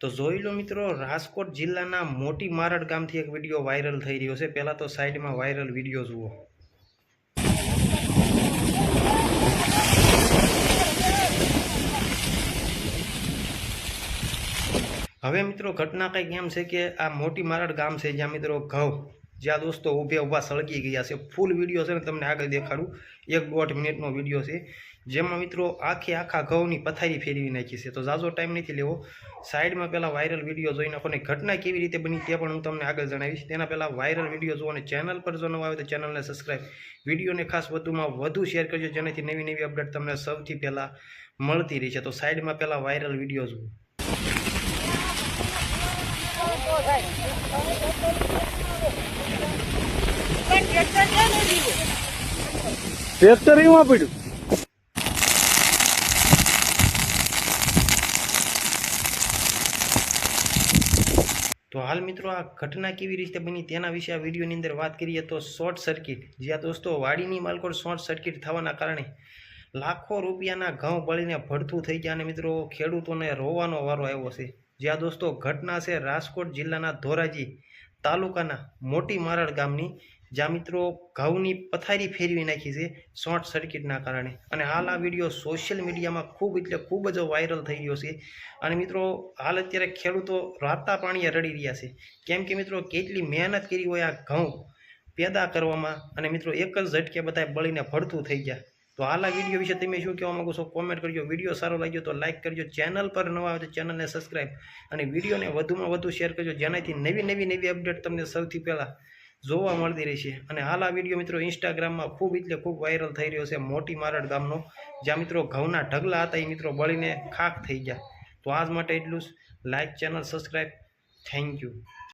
તો જોઈ લો મિત્રો, રાજકોટ જિલ્લાના મોટી મારડ ગામથી એક વીડિયો વાયરલ થઈ રહ્યો છે. પહેલાં તો સાઈડમાં વાયરલ વીડિયો જુઓ. હવે મિત્રો, ઘટના કંઈક એમ છે કે આ મોટી મારડ ગામ છે જ્યાં મિત્રો ઘઉં જ્યાં દોસ્તો ઊભે ઊભા સળગી ગયા છે. ફૂલ વીડિયો છે ને તમને આગળ દેખાડું. એક દોઢ મિનિટનો વીડિયો છે. જેમાં મિત્રો આખે આખા ઘઉંની પથારી ફેરવી નાખી છે. તો ઝાઝો ટાઈમ નથી લેવો. સાઈડમાં પહેલાં વાયરલ વીડિયો જોઈ નાખો અને ઘટના કેવી રીતે બની તે પણ હું તમને આગળ જણાવીશ. તેના પહેલાં વાયરલ વીડિયો જુઓ અને ચેનલ પર જો નવા આવે તો ચેનલને સબસ્ક્રાઈબ વિડીયોને ખાસ વધુમાં વધુ શેર કરજો. જેનાથી નવી નવી અપડેટ તમને સૌથી પહેલાં મળતી રહી છે. તો સાઈડમાં પહેલાં વાયરલ વીડિયો જુઓ. ટ્રેક્ટર એમાં પડ્યું. તો હાલ મિત્રો આ ઘટના કેવી રીતે બની તેના વિશે આ વિડીયોની અંદર વાત કરીએ તો શોર્ટ સર્કિટ. જ્યાં દોસ્તો, વાડીની માલકોડ શોર્ટ સર્કિટ થવાના કારણે લાખો રૂપિયાના ઘઉં બળીને ભડથું થઈ ગયા અને મિત્રો ખેડૂતોને રોવાનો વારો આવ્યો છે. જ્યાં દોસ્તો, ઘટના છે રાજકોટ જિલ્લાના ધોરાજી તાલુકાના મોટી મારડ ગામની. જ્યાં મિત્રો, ઘઉંની પથારી ફેરવી નાખી છે શોર્ટ સર્કિટના કારણે. અને હાલ આ વીડિયો સોશિયલ મીડિયામાં ખૂબ એટલે ખૂબ જ વાયરલ થઈ ગયો છે. અને મિત્રો, હાલ અત્યારે ખેડૂતો રાતા પાણીએ રડી રહ્યા છે. કેમ કે મિત્રો, કેટલી મહેનત કરી હોય આ ઘઉં પેદા કરવામાં. અને મિત્રો, એક જ ઝટકે બધા બળીને ભડથું થઈ ગયા. તો હાલ આ વીડિયો વિશે તમે શું કહેવા માંગો છો? કોમેન્ટ કરજો. વીડિયો સારો લાગ્યો તો લાઇક કરજો. ચેનલ પર નવા આવે તો ચેનલને સબસ્ક્રાઈબ અને વિડીયોને વધુમાં વધુ શેર કરજો. જેનાથી નવી નવી નવી અપડેટ તમને સૌથી પહેલાં જોવા મળતી રહી છે. અને હાલ આ વીડિયો મિત્રો ઇન્સ્ટાગ્રામમાં ખૂબ એટલે ખૂબ વાયરલ થઈ રહ્યો છે મોટી મારડ ગામનો. જ્યાં મિત્રો ઘઉંના ઢગલા હતા, એ મિત્રો બળીને ખાખ થઈ ગયા. તો આજ માટે એટલું જ. Like channel subscribe thank you